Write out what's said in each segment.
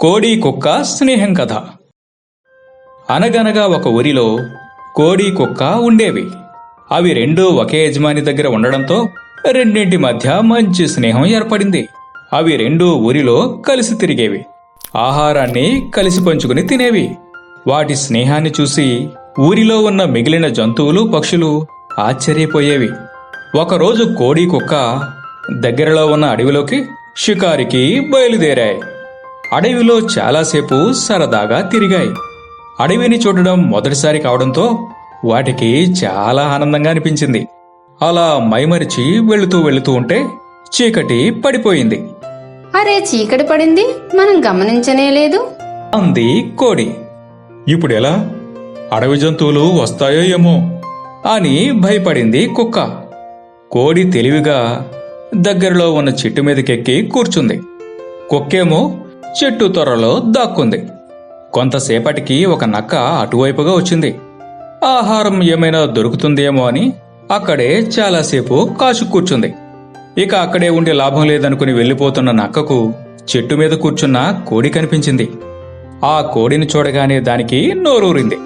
కోడి కుక్క స్నేహం కథ. అనగనగా ఒక ఊరిలో కోడి కుక్క ఉండేవి. అవి రెండూ ఒకే యజమాని దగ్గర ఉండడంతో రెండింటి మధ్య మంచి స్నేహం ఏర్పడింది. అవి రెండూ ఊరిలో కలిసి తిరిగేవి. ఆహారాన్ని కలిసి పంచుకుని తినేవి. వాటి స్నేహాన్ని చూసి ఊరిలో ఉన్న మిగిలిన జంతువులు పక్షులు ఆశ్చర్యపోయేవి. ఒకరోజు కోడి కుక్క దగ్గరలో ఉన్న అడవిలోకి షికారికి బయలుదేరాయి. అడవిలో చాలాసేపు సరదాగా తిరిగాయి. అడవిని చూడడం మొదటిసారి కావడంతో వాటికి చాలా ఆనందంగా అనిపించింది. అలా మైమరిచి వెళుతూ వెళుతూ ఉంటే చీకటి పడిపోయింది. అరే చీకటి పడింది? మనం గమనించనే లేదు. అంది కోడి. ఇప్పుడెలా అడవి జంతువులు వస్తాయో ఏమో అని భయపడింది కుక్క. కోడి తెలివిగా దగ్గరలో ఉన్న చెట్టు మీదకెక్కి కూర్చుంది. కుక్కేమో చెట్టు త్వరలో దాక్కుంది. కొంతసేపటికి ఒక నక్క అటువైపుగా వచ్చింది. ఆహారం ఏమైనా దొరుకుతుందేమో అని అక్కడే చాలాసేపు కాచు కూర్చుంది. ఇక అక్కడే ఉండి లాభం లేదనుకుని వెళ్ళిపోతున్న నక్కకు చెట్టు మీద కూర్చున్న కోడి కనిపించింది. ఆ కోడిని చూడగానే దానికి నోరూరింది.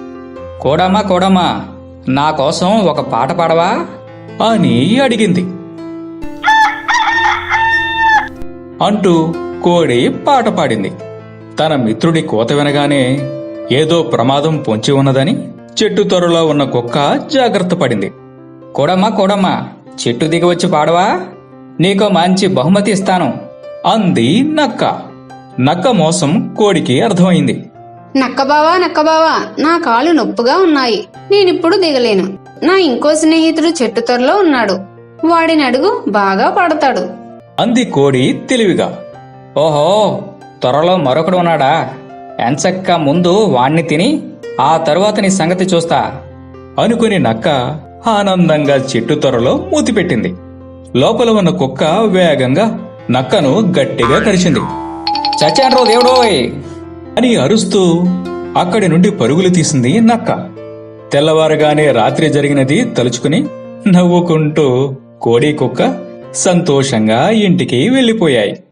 కోడమ్మా కోడమ్మా నా కోసం ఒక పాట పాడవా? అని అడిగింది. అంటూ కోడి పాట పాడింది. తన మిత్రుడి కోత వినగానే ఏదో ప్రమాదం పొంచి ఉన్నదని చెట్టు త్వరలో ఉన్న కుక్క జాగ్రత్త పడింది. కోడమ్మా కోడమ్మా చెట్టు దిగి వచ్చి పాడవా? నీకో మంచి బహుమతి ఇస్తాను అంది నక్క. నక్క మోసం కోడికి అర్థమైంది. నక్కబావా నక్కబావా నా కాళ్ళు నొప్పుగా ఉన్నాయి. నేనిప్పుడు దిగలేను. నా ఇంకో స్నేహితుడు చెట్టు త్వరలో ఉన్నాడు. వాడిని అడుగు బాగా పాడతాడు. అంది కోడి తెలివిగా. ఓహో త్వరలో మరొకడు ఉన్నాడా? ఎంచక్క ముందు వాణ్ణి తిని ఆ తరువాత నీ సంగతి చూస్తా. అనుకుని నక్క ఆనందంగా చెట్టు త్వరలో మూతిపెట్టింది. లోపల ఉన్న కుక్క వేగంగా నక్కను గట్టిగా కరిచింది. చచ్చాన్రో దేవుడోయ్ అని అరుస్తూ అక్కడి నుండి పరుగులు తీసింది నక్క. తెల్లవారుగానే రాత్రి జరిగినది తలుచుకుని నవ్వుకుంటూ కోడి కుక్క సంతోషంగా ఇంటికి వెళ్ళిపోయాయి.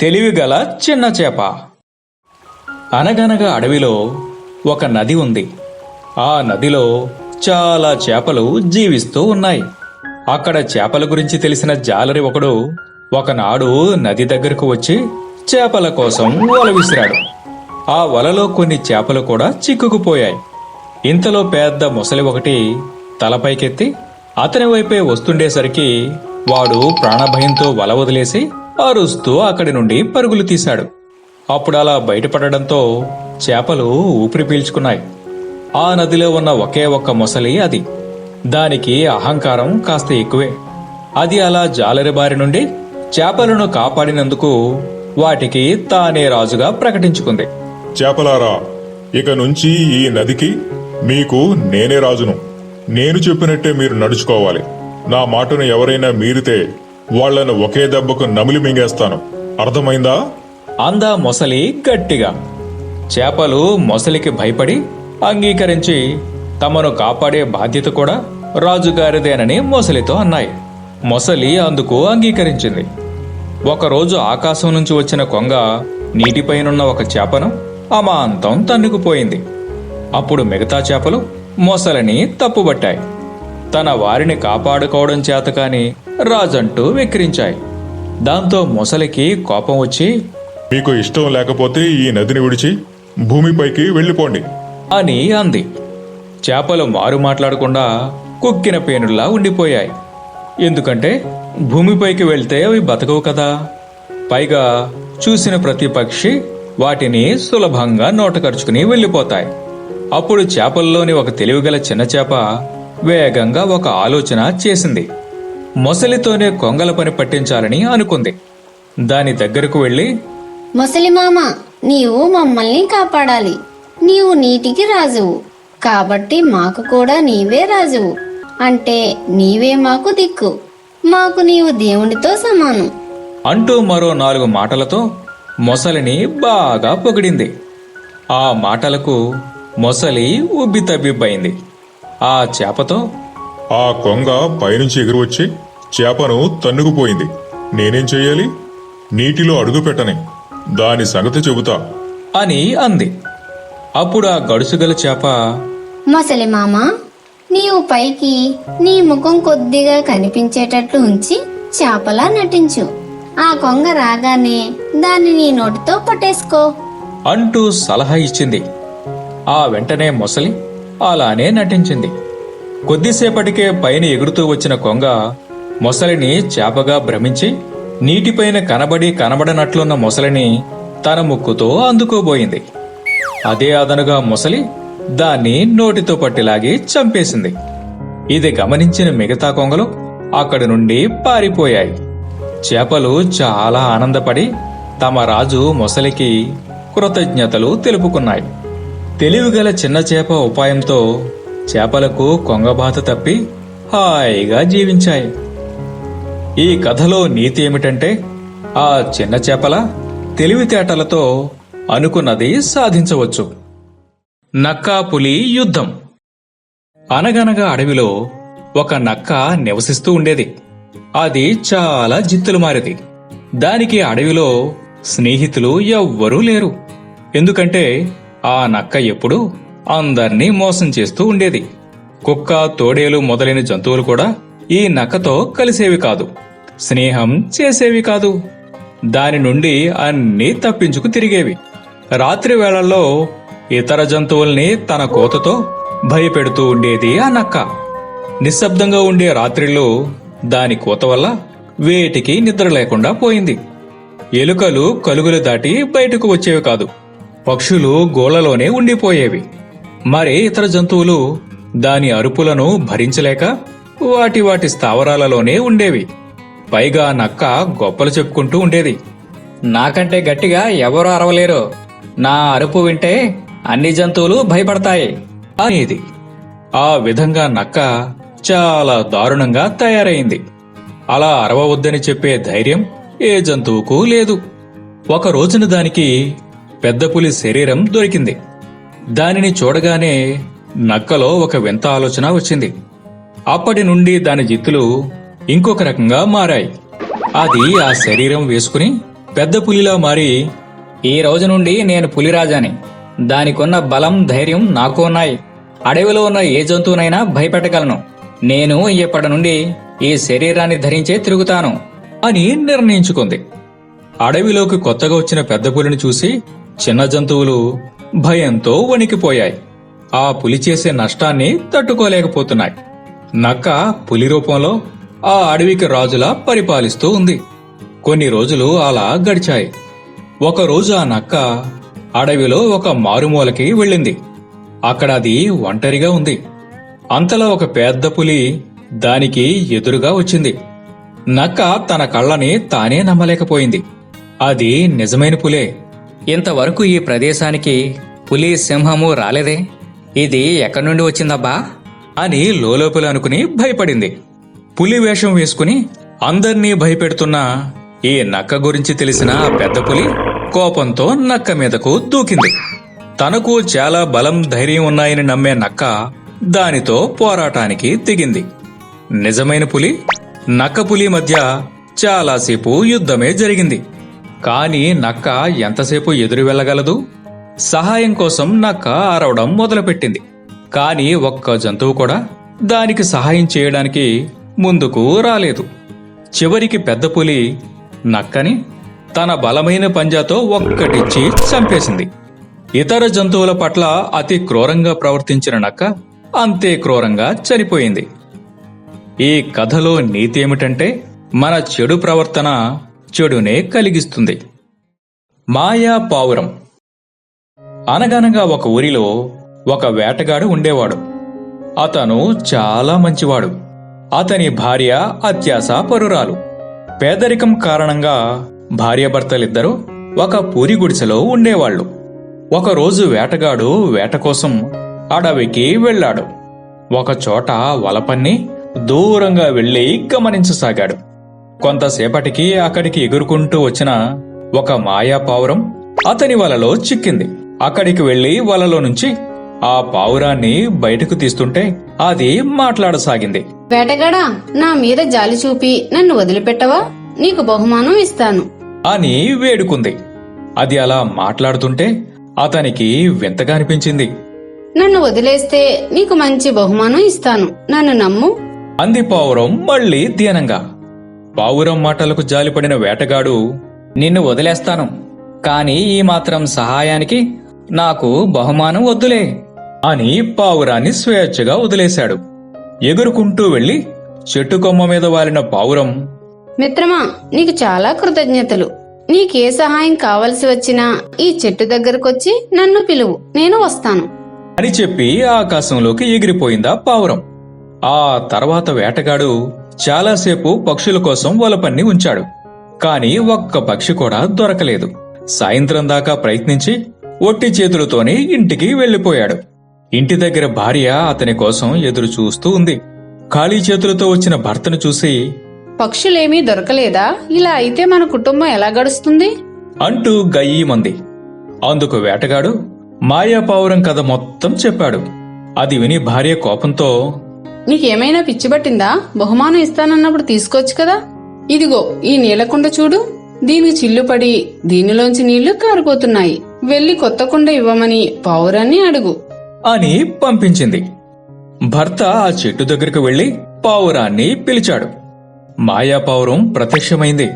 తెలివిగల చిన్న చేప. అనగనగా అడవిలో ఒక నది ఉంది. ఆ నదిలో చాలా చేపలు జీవిస్తూ ఉన్నాయి. అక్కడ చేపల గురించి తెలిసిన జాలరి ఒకడు ఒకనాడు నది దగ్గరకు వచ్చి చేపల కోసం వల విసిరాడు. ఆ వలలో కొన్ని చేపలు కూడా చిక్కుకుపోయాయి. ఇంతలో పెద్ద ముసలి ఒకటి తలపైకెత్తి అతని వైపే వస్తుండేసరికి వాడు ప్రాణభయంతో వల వదిలేసి అరుస్తూ అక్కడి నుండి పరుగులు తీశాడు. అప్పుడు అలా బయటపడడంతో చేపలు ఊపిరి పీల్చుకున్నాయి. ఆ నదిలో ఉన్న ఒకే ఒక్క మొసలి అది. దానికి అహంకారం కాస్త ఎక్కువే. అది అలా జాలరి బారి నుండి చేపలను కాపాడినందుకు వాటికి తానే రాజుగా ప్రకటించుకుంది. చేపలారా ఇక నుంచి ఈ నదికి మీకు నేనే రాజును. నేను చెప్పినట్టే మీరు నడుచుకోవాలి. నా మాటను ఎవరైనా మీరితే వాళ్ళను ఒకే దెబ్బకు నమిలి మింగేస్తాను. అర్థమైందా? అందా మొసలి గట్టిగా. చేపలు మొసలికి భయపడి అంగీకరించి తమను కాపాడే బాధ్యత కూడా రాజుగారిదేనని మొసలితో అన్నాయి. మొసలి అందుకు అంగీకరించింది. ఒకరోజు ఆకాశం నుంచి వచ్చిన కొంగ నీటిపైనున్న ఒక చేపను అమాంతం తన్నుకుపోయింది. అప్పుడు మిగతా చేపలు మొసలిని తప్పుబట్టాయి. తన వారిని కాపాడుకోవడం చేతకాని రాజంటూ వెక్కిరించాయి. దాంతో మొసలికి కోపం వచ్చి మీకు ఇష్టం లేకపోతే ఈ నదిని విడిచి భూమిపైకి వెళ్ళిపోండి. అని అంది. చేపలు మారు మాట్లాడకుండా కుక్కిన పేనుల్లా ఉండిపోయాయి. ఎందుకంటే భూమిపైకి వెళ్తే అవి బతకవు కదా. పైగా చూసిన ప్రతి పక్షి వాటిని సులభంగా నోటకరుచుకుని వెళ్ళిపోతాయి. అప్పుడు చేపల్లోని ఒక తెలివిగల చిన్న చేప వేగంగా ఒక ఆలోచన చేసింది. మొసలితోనే కొంగల పని పట్టించాలని అనుకుంది. దాని దగ్గరకు వెళ్ళి ముసలిమామ నీవు మమ్మల్ని కాపాడాలి. నీవు నీటికి రాజువు. కాబట్టి మాకు కూడా నీవే రాజువు. అంటే నీవే మాకు దిక్కు. మాకు నీవు దేవునితో సమానం. అంటూ మరో నాలుగు మాటలతో మొసలిని బాగా పొగిడింది. ఆ మాటలకు మొసలి ఉబ్బితబ్బిబ్బైంది ఆ చేపతో? ఆ కొంగ పైనుంచి ఎగురువచ్చి చేపను తన్నుకుపోయింది. నేనేం చెయ్యాలి? నీటిలో అడుగు పెట్టని. దాని సంగతి చెబుతా. అని అంది. అప్పుడు ఆ గడుసుగల చేప మొసలి మామ నీవు పైకి నీ ముఖం కొద్దిగా కనిపించేటట్లు ఉంచి చేపలా నటించు. ఆ కొంగ రాగానే దాన్ని నీ నోటితో పట్టేసుకో. అంటూ సలహా ఇచ్చింది. ఆ వెంటనే మొసలి అలానే నటించింది. కొద్దిసేపటికే పైన ఎగురుతూ వచ్చిన కొంగ మొసలిని చేపగా భ్రమించి నీటిపైన కనబడి కనబడనట్లున్న మొసలిని తన ముక్కుతో అందుకోబోయింది. అదే అదనుగా మొసలి దాన్ని నోటితో పట్టిలాగి చంపేసింది. ఇది గమనించిన మిగతా కొంగలు అక్కడి నుండి పారిపోయాయి. చేపలు చాలా ఆనందపడి తమ రాజు మొసలికి కృతజ్ఞతలు తెలుపుకున్నాయి. తెలివిగల చిన్న చేప ఉపాయంతో చేపలకు కొంగబాత తప్పి హాయిగా జీవించాయి. ఈ కథలో నీతి ఏమిటంటే ఆ చిన్న చేపల తెలివితేటలతో అనుకున్నది సాధించవచ్చు. నక్కాపులి యుద్ధం. అనగనగా అడవిలో ఒక నక్క నివసిస్తూ ఉండేది. అది చాలా జిత్తులు మారిది. దానికి అడవిలో స్నేహితులు ఎవ్వరూ లేరు. ఎందుకంటే ఆ నక్క ఎప్పుడూ అందర్నీ మోసం చేస్తూ ఉండేది. కుక్క తోడేలు మొదలైన జంతువులు కూడా ఈ నక్కతో కలిసేవి కాదు. స్నేహం చేసేవి కాదు. దాని నుండి అన్నీ తప్పించుకు తిరిగేవి. రాత్రి వేళల్లో ఇతర జంతువుల్ని తన కోతతో భయపెడుతూ ఉండేది ఆ నక్క. నిశ్శబ్దంగా ఉండే రాత్రిలో దాని కోత వల్ల వేటికి నిద్ర లేకుండా పోయింది. ఎలుకలు కలుగులు దాటి బయటకు వచ్చేవి కాదు. పక్షులు గోళ్ళలోనే ఉండిపోయేవి. మరి ఇతర జంతువులు దాని అరుపులను భరించలేక వాటి వాటి స్థావరాలలోనే ఉండేవి. పైగా నక్క గొప్పలు చెప్పుకుంటూ ఉండేది. నాకంటే గట్టిగా ఎవరూ అరవలేరు. నా అరుపు వింటే అన్ని జంతువులు భయపడతాయి అనేది. ఆ విధంగా నక్క చాలా దారుణంగా తయారైంది. అలా అరవవద్దని చెప్పే ధైర్యం ఏ జంతువుకు లేదు. ఒక రోజున దానికి పెద్ద పులి శరీరం దొరికింది. దానిని చూడగానే నక్కలో ఒక వింత ఆలోచన వచ్చింది. అప్పటి నుండి దాని జిత్తులు ఇంకొక రకంగా మారాయి. అది ఆ శరీరం వేసుకుని పెద్ద పులిలా మారి ఈ రోజు నుండి నేను పులిరాజాని. దానికున్న బలం ధైర్యం నాకు ఉన్నాయి. అడవిలో ఉన్న ఏ జంతువునైనా భయపెట్టగలను. నేను ఇప్పటి నుండి ఈ శరీరాన్ని ధరించే తిరుగుతాను అని నిర్ణయించుకుంది. అడవిలోకి కొత్తగా వచ్చిన పెద్ద పులిని చూసి చిన్న జంతువులు భయంతో వణికిపోయాయి. ఆ పులి చేసే నష్టాన్ని తట్టుకోలేకపోతున్నాయి. నక్క పులి రూపంలో ఆ అడవికి రాజులా పరిపాలిస్తూ ఉంది. కొన్ని రోజులు అలా గడిచాయి. ఒకరోజు ఆ నక్క అడవిలో ఒక మారుమూలకి వెళ్ళింది. అక్కడ అది ఒంటరిగా ఉంది. అంతలో ఒక పెద్ద పులి దానికి ఎదురుగా వచ్చింది. నక్క తన కళ్ళని తానే నమ్మలేకపోయింది. అది నిజమైన పులే. ఇంతవరకు ఈ ప్రదేశానికి పులి సింహము రాలేదే? ఇది ఎక్కడి నుండి వచ్చిందబ్బా? అని లోలోపల అనుకుని భయపడింది. పులి వేషం వేసుకుని అందర్నీ భయపెడుతున్న ఈ నక్క గురించి తెలిసిన పెద్ద పులి కోపంతో నక్క మీదకు దూకింది. తనకు చాలా బలం ధైర్యం ఉన్నాయని నమ్మే నక్క దానితో పోరాటానికి దిగింది నిజమైన పులి నక్క పులి మధ్య చాలాసేపు యుద్ధమే జరిగింది. కాని నక్క ఎంతసేపు ఎదురు వెళ్ళగలదు? సహాయం కోసం నక్క అరవడం మొదలుపెట్టింది. కాని ఒక్క జంతువు కూడా దానికి సహాయం చేయడానికి ముందుకు రాలేదు. చివరికి పెద్ద పులి నక్కని తన బలమైన పంజాతో ఒక్కటిచ్చి చంపేసింది. ఇతర జంతువుల పట్ల అతి క్రూరంగా ప్రవర్తించిన నక్క అంతే క్రూరంగా చనిపోయింది. ఈ కథలో నీతి ఏమిటంటే మన చెడు ప్రవర్తన చెడునే కలిగిస్తుంది. మాయా పావురం. అనగనగా ఒక ఊరిలో ఒక వేటగాడు ఉండేవాడు. అతను చాలా మంచివాడు. అతని భార్య అత్యాస పరురాలు. పేదరికం కారణంగా భార్యాభర్తలిద్దరూ ఒక పూరి గుడిసెలో ఉండేవాళ్ళు ఒకరోజు వేటగాడు వేట కోసం అడవికి వెళ్ళాడు. ఒకచోట వలపన్ని దూరంగా వెళ్ళి గమనించసాగాడు. కొంతసేపటికి అక్కడికి ఎగురుకుంటూ వచ్చిన ఒక మాయా పావురం అతని వలలో చిక్కింది. అక్కడికి వెళ్ళి వలలో నుంచి ఆ పావురాన్ని బయటకు తీస్తుంటే అది మాట్లాడసాగింది. వేటగాడా నా మీద జాలి చూపి నన్ను వదిలిపెట్టవా? నీకు బహుమానం ఇస్తాను. అని వేడుకుంది. అది అలా మాట్లాడుతుంటే అతనికి వింతగా అనిపించింది. నన్ను వదిలేస్తే నీకు మంచి బహుమానం ఇస్తాను. నన్ను నమ్ము. అంది పావురం మళ్ళీ దీనంగా. పావురం మాటలకు జాలిపడిన వేటగాడు నిన్ను వదిలేస్తాను. కాని ఈ మాత్రం సహాయానికి నాకు బహుమానం వద్దులే అని పావురాన్ని స్వేచ్ఛగా వదిలేశాడు. ఎగురుకుంటూ వెళ్ళి చెట్టు కొమ్మ మీద వాలిన పావురం మిత్రమా నీకు చాలా కృతజ్ఞతలు. నీకే సహాయం కావలసి వచ్చినా ఈ చెట్టు దగ్గరకొచ్చి నన్ను పిలువు. నేను వస్తాను. అని చెప్పి ఆకాశంలోకి ఎగిరిపోయిందా పావురం. ఆ తర్వాత వేటగాడు చాలాసేపు పక్షుల కోసం వలపన్ని ఉంచాడు. కాని ఒక్క పక్షి కూడా దొరకలేదు. సాయంత్రం దాకా ప్రయత్నించి ఒట్టి చేతులతోనే ఇంటికి వెళ్ళిపోయాడు ఇంటి దగ్గర భార్య అతని కోసం ఎదురు చూస్తూ ఉంది. ఖాళీ చేతులతో వచ్చిన భర్తను చూసి పక్షులేమీ దొరకలేదా? ఇలా అయితే మన కుటుంబం ఎలా గడుస్తుంది? అంటూ గయ్యమంది. అందుకు వేటగాడు మాయా పావురం కథ మొత్తం చెప్పాడు. అది విని భార్య కోపంతో నీకేమైనా పిచ్చిపట్టిందా బహుమానం ఇస్తానన్నప్పుడు తీసుకోవచ్చు కదా? ఇదిగో ఈ నీలకుండ చూడు. దీనికి చిల్లుపడి దీనిలోంచి నీళ్ళు కారిపోతున్నాయి. వెళ్ళి కొత్త కుండ ఇవ్వమని పావురాన్ని అడుగు. అని పంపించింది. భర్త ఆ చెట్టు దగ్గరకు వెళ్ళి పావురాన్ని పిలిచాడు. మాయా పావురం ప్రత్యక్షమైంది.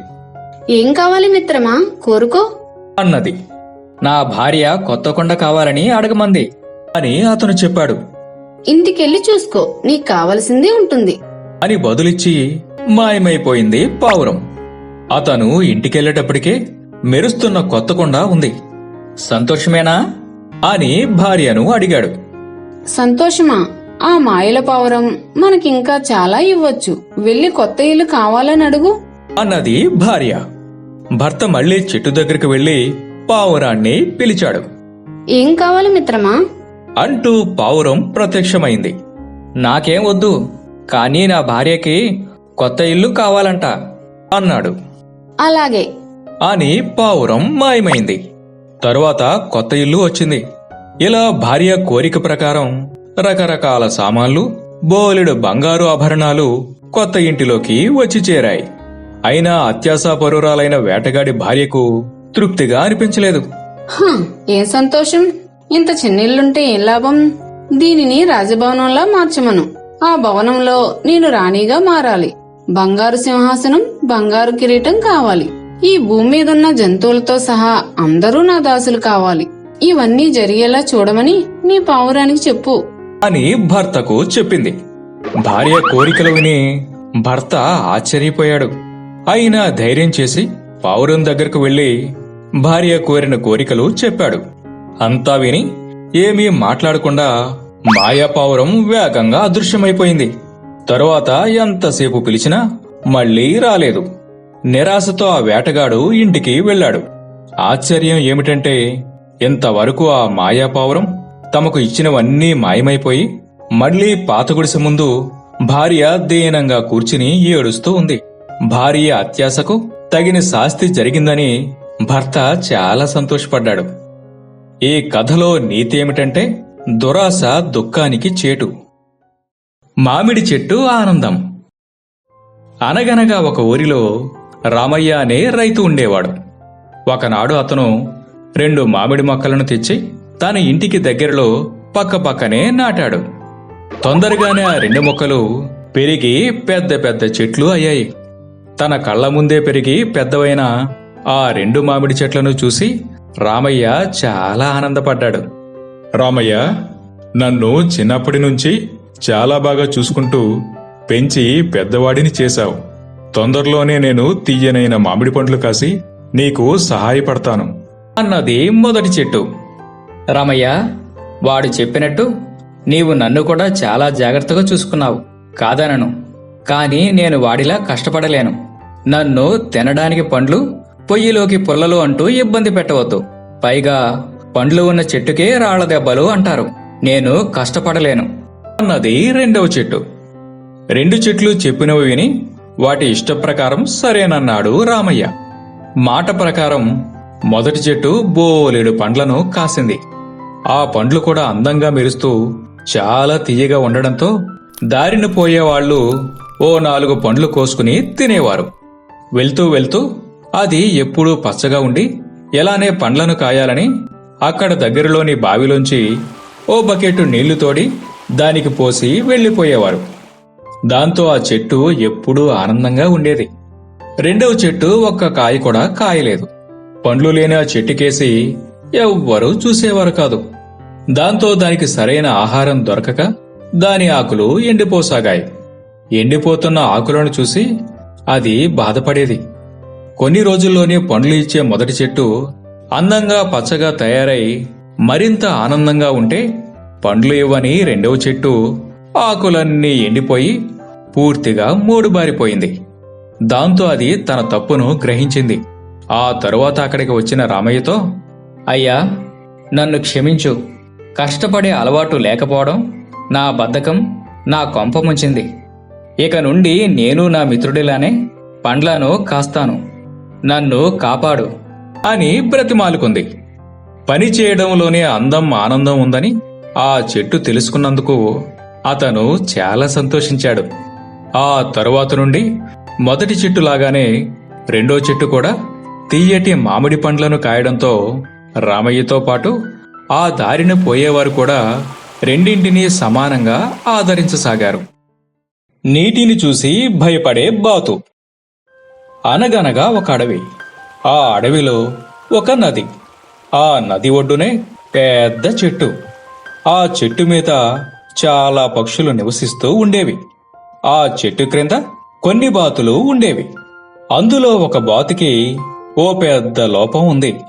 ఏం కావాలి మిత్రమా? కోరుకో. అన్నది. నా భార్య కొత్త కొండ కావాలని అడగమంది అని అతను చెప్పాడు. ఇంటికెళ్ళి చూసుకో నీకు కావలసింది ఉంటుంది. అని బదులిచ్చి మాయమైపోయింది పావురం. అతను ఇంటికెళ్ళేటప్పటికే మెరుస్తున్న కొత్త కొండ ఉంది. సంతోషమేనా? అని భార్యను అడిగాడు. సంతోషమా? ఆ మాయల పావురం మనకింకా చాలా ఇవ్వచ్చు. వెళ్ళి కొత్త ఇల్లు కావాలని అడుగు. అన్నది భార్య. భర్త మళ్ళీ చెట్టు దగ్గరికి వెళ్ళి పావురాన్ని పిలిచాడు. ఏం కావాలి మిత్రమా? అంటూ పావురం ప్రత్యక్షమైంది. నాకేం వద్దు కానీ నా భార్యకి కొత్త ఇల్లు కావాలంట అన్నాడు. అలాగే. అని పావురం మాయమైంది. తరువాత కొత్త ఇల్లు వచ్చింది. ఇలా భార్య కోరిక ప్రకారం రకరకాల సామాన్లు బోలెడు బంగారు ఆభరణాలు కొత్త ఇంటిలోకి వచ్చి చేరాయి. అయినా అత్యాశాపరురాలైన వేటగాడి భార్యకు తృప్తిగా అనిపించలేదు. ఏం సంతోషం. ఇంత చిన్నిల్లుంటే ఏం లాభం? దీనిని రాజభవనంలా మార్చమను. ఆ భవనంలో నేను రాణిగా మారాలి. బంగారు సింహాసనం బంగారు కిరీటం కావాలి. ఈ భూమి మీదున్న జంతువులతో సహా అందరూ నా దాసులు కావాలి. ఇవన్నీ జరిగేలా చూడమని నీ పావురానికి చెప్పు. అని భర్తకు చెప్పింది. భార్య కోరికలు విని భర్త ఆశ్చర్యపోయాడు. అయినా ధైర్యం చేసి పావురం దగ్గరకు వెళ్ళి భార్య కోరిన కోరికలు చెప్పాడు. అంతా విని ఏమీ మాట్లాడకుండా మాయాపావురం వేగంగా అదృశ్యమైపోయింది. తరువాత ఎంతసేపు పిలిచినా మళ్ళీ రాలేదు. నిరాశతో ఆ వేటగాడు ఇంటికి వెళ్ళాడు. ఆశ్చర్యం ఏమిటంటే ఇంతవరకు ఆ మాయాపావురం తమకు ఇచ్చినవన్నీ మాయమైపోయి మళ్ళీ పాత గుడిసె ముందు భార్య దీనంగా కూర్చుని ఏడుస్తూ ఉంది. భార్య అత్యాశకు తగిన శాస్తి జరిగిందని భర్త చాలా సంతోషపడ్డాడు. ఈ కథలో నీతి ఏమిటంటే దురాశ దుఃఖానికి చేటు. మామిడి చెట్టు ఆనందం. అనగనగా ఒక ఊరిలో రామయ్య అనే రైతు ఉండేవాడు. ఒకనాడు అతను రెండు మామిడి మొక్కలను తెచ్చి తన ఇంటికి దగ్గరలో పక్కపక్కనే నాటాడు. తొందరగానే ఆ రెండు మొక్కలు పెరిగి పెద్ద పెద్ద చెట్లు అయ్యాయి. తన కళ్ళ ముందే పెరిగి పెద్దవైన ఆ రెండు మామిడి చెట్లను చూసి రామయ్య చాలా ఆనందపడ్డాడు. రామయ్య నన్ను చిన్నప్పటి నుంచి చాలా బాగా చూసుకుంటూ పెంచి పెద్దవాడిని చేశావు. తొందరలోనే నేను తీయనైన మామిడి పండ్లు కాసి నీకు సహాయపడతాను. అన్నది మొదటి చెట్టు. రామయ్య వాడు చెప్పినట్టు నీవు నన్ను కూడా చాలా జాగ్రత్తగా చూసుకున్నావు. కాదనను. కాని నేను వాడిలా కష్టపడలేను. నన్ను తినడానికి పండ్లు పొయ్యిలోకి పుల్లలు అంటూ ఇబ్బంది పెట్టవద్దు. పైగా పండ్లు ఉన్న చెట్టుకే రాళ్ళ దెబ్బలు అంటారు. నేను కష్టపడలేను. అన్నది రెండవ చెట్టు. రెండు చెట్లు చెప్పినవి విని వాటి ఇష్టప్రకారం సరేనన్నాడు రామయ్య. మాట ప్రకారం మొదటి చెట్టు బోలెడు పండ్లను కాసింది. ఆ పండ్లు కూడా అందంగా మెరుస్తూ చాలా తీయగా ఉండడంతో దారిన పోయేవాళ్ళు ఓ నాలుగు పండ్లు కోసుకుని తినేవారు. వెళ్తూ వెళ్తూ అది ఎప్పుడూ పచ్చగా ఉండి ఎలానే పండ్లను కాయాలని అక్కడ దగ్గరలోని బావిలోంచి ఓ బకెట్టు నీళ్ళు తోడి దానికి పోసి వెళ్ళిపోయేవారు దాంతో ఆ చెట్టు ఎప్పుడూ ఆనందంగా ఉండేది. రెండవ చెట్టు ఒక్క కాయ కూడా కాయలేదు. పండ్లు లేని ఆ చెట్టుకేసి ఎవ్వరూ చూసేవారు కాదు. దాంతో దానికి సరైన ఆహారం దొరకక దాని ఆకులు ఎండిపోసాగాయి. ఎండిపోతున్న ఆకులను చూసి అది బాధపడేది. కొన్ని రోజుల్లోనే పండ్లు ఇచ్చే మొదటి చెట్టు అందంగా పచ్చగా తయారై మరింత ఆనందంగా ఉంటే పండ్లు ఇవ్వని రెండవ చెట్టు ఆకులన్నీ ఎండిపోయి పూర్తిగా మూడుబారిపోయింది. దాంతో అది తన తప్పును గ్రహించింది. ఆ తరువాత అక్కడికి వచ్చిన రామయ్యతో అయ్యా నన్ను క్షమించు. కష్టపడే అలవాటు లేకపోవడం నా బద్ధకం నా కొంప ముంచింది. ఇక నుండి నేను నా మిత్రుడిలానే పండ్లను కాస్తాను. నన్ను కాపాడు అని బ్రతిమాలుకుంది. పని చేయడంలోనే అందం ఆనందం ఉందని ఆ చెట్టు తెలుసుకున్నందుకు అతను చాలా సంతోషించాడు. ఆ తరువాత నుండి మొదటి చెట్టు లాగానే రెండో చెట్టు కూడా తీయటి మామిడి పండ్లను కాయడంతో రామయ్యతో పాటు ఆ దారిన పోయేవారు కూడా రెండింటినీ సమానంగా ఆదరించసాగారు. నీటిని చూసి భయపడే బాతు అనగనగా ఒక అడవి. ఆ అడవిలో ఒక నది. ఆ నది ఒడ్డునే పెద్ద చెట్టు. ఆ చెట్టు మీద చాలా పక్షులు నివసిస్తూ ఉండేవి. ఆ చెట్టు క్రింద కొన్ని బాతులు ఉండేవి. అందులో ఒక బాతుకి ఓ పెద్ద లోపం ఉంది.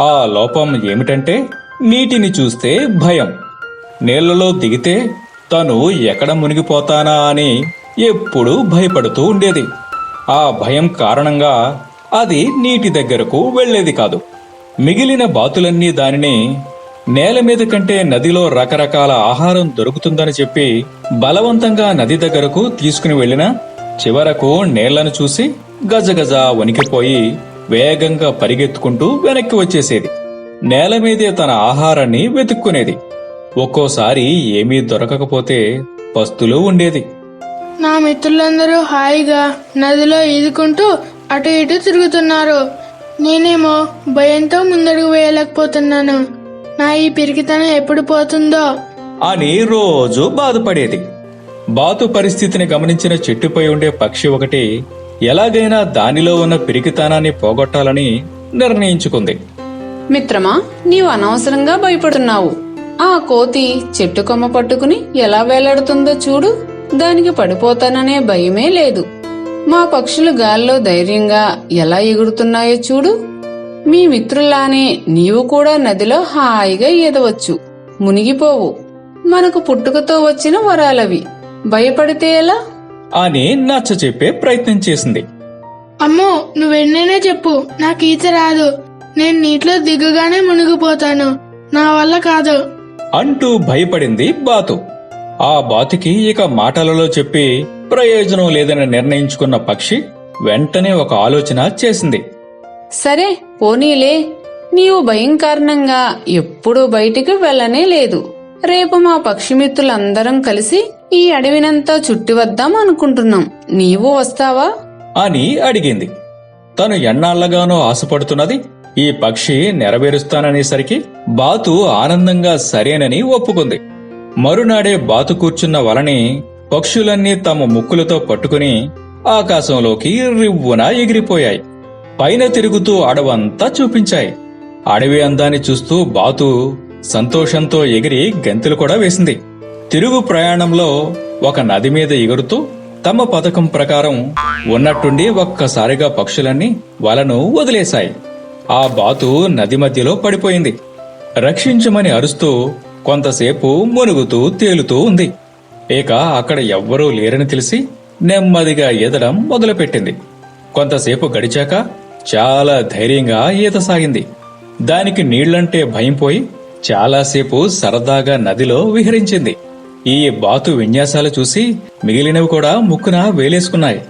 ఆ లోపం ఏమిటంటే నీటిని చూస్తే భయం. నీళ్ళలో దిగితే తను ఎక్కడ మునిగిపోతానా అని ఎప్పుడూ భయపడుతూ ఉండేది. ఆ భయం కారణంగా అది నీటి దగ్గరకు వెళ్ళేది కాదు. మిగిలిన బాతులన్నీ దానిని నేల మీద కంటే నదిలో రకరకాల ఆహారం దొరుకుతుందని చెప్పి బలవంతంగా నది దగ్గరకు తీసుకుని వెళ్ళినా చివరకు నేళ్ళను చూసి గజగజ వణికిపోయి వేగంగా పరిగెత్తుకుంటూ వెనక్కి వచ్చేసేది. నేల మీదే తన ఆహారాన్ని వెతుక్కునేది. ఒక్కోసారి ఏమీ దొరకకపోతే పస్తులు ఉండేది. నా మిత్రులందరూ హాయిగా నదిలో ఈదుకుంటూ అటు ఇటు తిరుగుతున్నారు. నేనేమో భయంతో ముందడుగు వేయలేకపోతున్నాను. నా ఈ పిరికితనం ఎప్పుడు పోతుందో? అని రోజు బాధపడేది. బాతు పరిస్థితిని గమనించిన చెట్టుపై ఉండే పక్షి ఒకటి ఎలాగైనా దానిలో ఉన్న పిరికితనాన్ని పోగొట్టాలని నిర్ణయించుకుంది. మిత్రమా నీవు అనవసరంగా భయపడుతున్నావు. ఆ కోతి చెట్టు కొమ్మ పట్టుకుని ఎలా వేలాడుతుందో చూడు. దానికి పడిపోతాననే భయమే లేదు. మా పక్షులు గాల్లో ధైర్యంగా ఎలా ఎగురుతున్నాయో చూడు. మీ మిత్రుల్లానే నీవు కూడా నదిలో హాయిగా ఈదవచ్చు మునిగిపోవు. మనకు పుట్టుకతో వచ్చిన వరాలవి. భయపడితే ఎలా? అని నచ్చ చెప్పే ప్రయత్నం చేసింది. అమ్మో నువ్వెన్నైనా చెప్పు. నాకు ఈత రాదు. నేను నీటిలో దిగగానే మునిగిపోతాను. నా వల్ల కాదు. అంటూ భయపడింది బాతు. ఆ బాతుకి ఇక మాటలలో చెప్పి ప్రయోజనం లేదని నిర్ణయించుకున్న పక్షి వెంటనే ఒక ఆలోచన చేసింది. సరే పోనీలే. నీవు భయం కారణంగా ఎప్పుడూ బయటికి వెళ్ళనే లేదు. రేపు మా పక్షిమిత్రులందరం కలిసి ఈ అడవినంతా చుట్టి వద్దాం అనుకుంటున్నాం. నీవు వస్తావా? అని అడిగింది. తను ఎన్నాళ్ళగానో ఆశపడుతున్నది. ఈ పక్షి నెరవేరుస్తాననేసరికి బాతు ఆనందంగా సరేనని ఒప్పుకుంది. మరునాడే బాతు కూర్చున్న వలని పక్షులన్నీ తమ ముక్కులతో పట్టుకుని ఆకాశంలోకి రివ్వున ఎగిరిపోయాయి. పైన తిరుగుతూ అడవంతా చూపించాయి. అడవి అందాన్ని చూస్తూ బాతు సంతోషంతో ఎగిరి గంతులు కూడా వేసింది. తిరుగు ప్రయాణంలో ఒక నది మీద ఎగురుతూ తమ పథకం ప్రకారం ఉన్నట్టుండి ఒక్కసారిగా పక్షులన్నీ వలను వదిలేశాయి. ఆ బాతు నది మధ్యలో పడిపోయింది. రక్షించమని అరుస్తూ కొంతసేపు మునుగుతూ తేలుతూ ఉంది. ఇక అక్కడ ఎవ్వరూ లేరని తెలిసి నెమ్మదిగా ఈదడం మొదలుపెట్టింది. కొంతసేపు గడిచాక చాలా ధైర్యంగా ఈత సాగింది. దానికి నీళ్ళంటే భయం పోయి చాలాసేపు సరదాగా నదిలో విహరించింది. ఈ బాతు విన్యాసాలు చూసి మిగిలినవి కూడా ముక్కున వేలేసుకున్నాయి.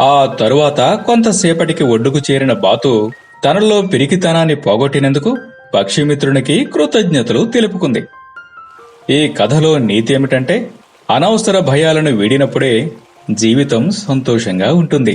ఆ తరువాత కొంతసేపటికి ఒడ్డుకు చేరిన బాతు తనలో పిరికితనాన్ని పోగొట్టినందుకు పక్షిమిత్రునికి కృతజ్ఞతలు తెలుపుకుంది. ఈ కథలో నీతి ఏమిటంటే అనవసర భయాలను వీడినప్పుడే జీవితం సంతోషంగా ఉంటుంది.